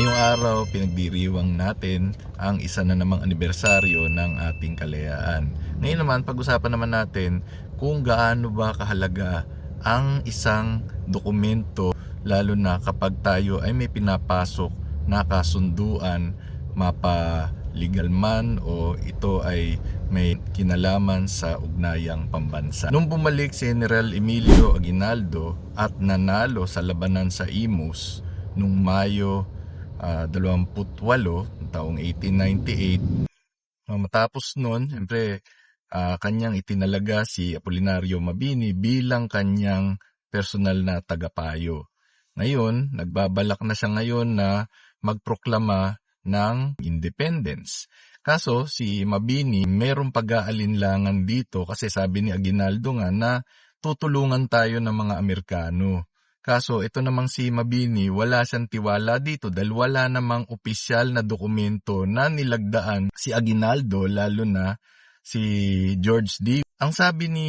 Ngayong araw, pinagdiriwang natin ang isa na namang anibersaryo ng ating kalayaan. Ngayon naman, pag-usapan naman natin kung gaano ba kahalaga ang isang dokumento lalo na kapag tayo ay may pinapasok na kasunduan mapa legal man o ito ay may kinalaman sa ugnayang pambansa. Nung bumalik si General Emilio Aguinaldo at nanalo sa labanan sa Imus nung Mayo ah, 28 taong 1898 Ah, matapos nun, siyempre ah, kanyang itinalaga si Apolinario Mabini bilang kanyang personal na tagapayo. Ngayon, nagbabalak na siya ngayon na magproklama ng independence. Kaso si Mabini merong pag-aalinlangan dito kasi sabi ni Aguinaldo nga na tutulungan tayo ng mga Amerikano. Kaso ito namang si Mabini wala siyang tiwala dito dahil wala namang opisyal na dokumento na nilagdaan si Aguinaldo lalo na si George D. Ang sabi ni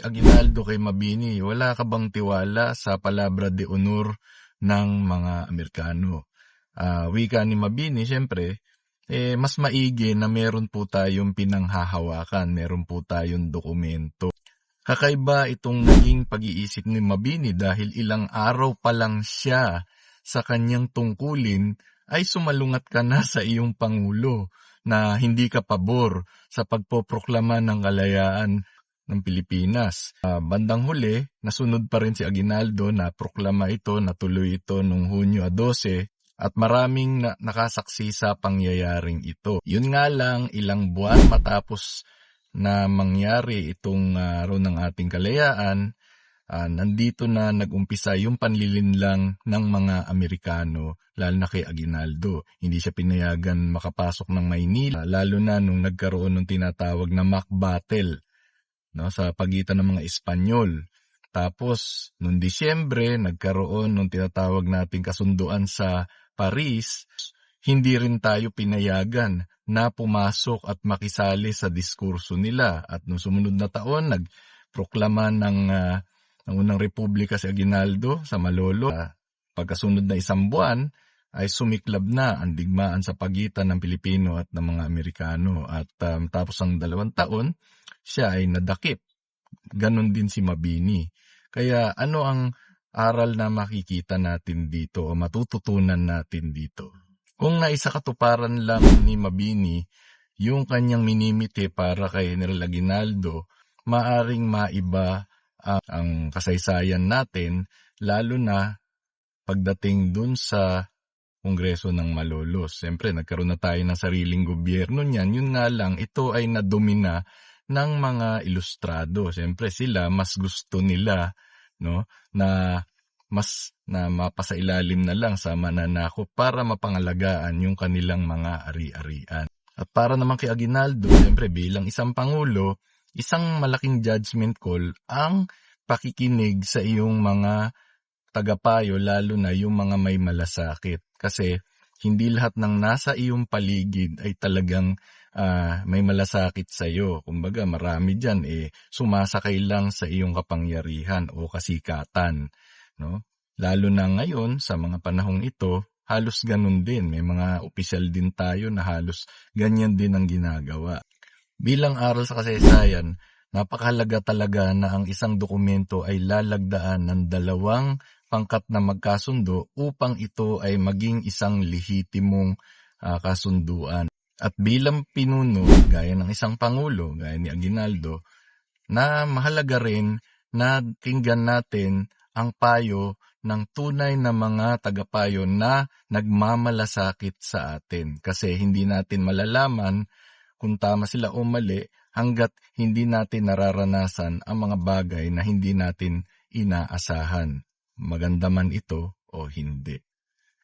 Aguinaldo kay Mabini, wala ka bang tiwala sa palabra de honor ng mga Amerikano? Ah, wika ni Mabini, syempre, eh, mas maigi na meron po tayong pinanghahawakan, meron po tayong dokumento. Kakaiba itong naging pag-iisip ni Mabini dahil ilang araw pa lang siya sa kanyang tungkulin ay sumalungat ka na sa iyong Pangulo na hindi ka pabor sa pagpoproklama ng kalayaan ng Pilipinas. Ah, bandang huli, nasunod pa rin si Aguinaldo na proklama ito, natuloy ito noong Hunyo 12 at maraming na- nakasaksi sa pangyayaring ito. Yun nga lang, ilang buwan matapos na mangyari itong uh, araw ng ating kalayaan, ah, nandito na nagumpisa yung panlilinlang ng mga Amerikano, lalo na kay Aguinaldo. Hindi siya pinayagan makapasok ng Maynila, lalo na nung nagkaroon ng tinatawag na mock battle no, sa pagitan ng mga Espanyol. Tapos, noong Disyembre, nagkaroon ng tinatawag nating kasunduan sa Paris, hindi rin tayo pinayagan na pumasok at makisali sa diskurso nila. At noong sumunod na taon, nagproklama ng, ah, ng unang republika si Aguinaldo sa Malolo. Ah, pagkasunod na isang buwan, ay sumiklab na ang digmaan sa pagitan ng Pilipino at ng mga Amerikano. At um, tapos ang dalawang taon, siya ay nadakip. Ganon din si Mabini. Kaya ano ang aral na makikita natin dito o matututunan natin dito? Kung naisa katuparan lang ni Mabini yung kanyang minimite para kay General Aguinaldo, maaring maiba ang, ang kasaysayan natin lalo na pagdating dun sa Kongreso ng Malolos. Siyempre, nagkaroon na tayo ng sariling gobyerno niyan. Yun nga lang, ito ay nadomina ng mga ilustrado. Siyempre, sila mas gusto nila no na mas na mapasailalim na lang sa mananakop para mapangalagaan yung kanilang mga ari-arian. At para naman kay Aguinaldo, siyempre bilang isang pangulo, isang malaking judgment call ang pakikinig sa iyong mga tagapayo lalo na yung mga may malasakit. Kasi hindi lahat ng nasa iyong paligid ay talagang ah, may malasakit sa iyo. Kumbaga marami diyan eh sumasakay lang sa iyong kapangyarihan o kasikatan, no? Lalo na ngayon sa mga panahong ito, halos ganun din. May mga opisyal din tayo na halos ganyan din ang ginagawa. Bilang aral sa kasaysayan, napakahalaga talaga na ang isang dokumento ay lalagdaan ng dalawang pangkat na magkasundo upang ito ay maging isang lehitimong ah, kasunduan. At bilang pinuno, gaya ng isang pangulo, gaya ni Aguinaldo, na mahalaga rin na kinggan natin ang payo ng tunay na mga tagapayo na nagmamalasakit sa atin. Kasi hindi natin malalaman kung tama sila o mali hanggat hindi natin nararanasan ang mga bagay na hindi natin inaasahan. Maganda man ito o hindi.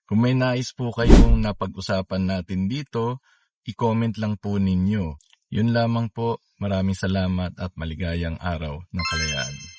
Kung may nais po kayong napag-usapan natin dito, i-comment lang po ninyo. Yun lamang po. Maraming salamat at maligayang araw ng kalayaan.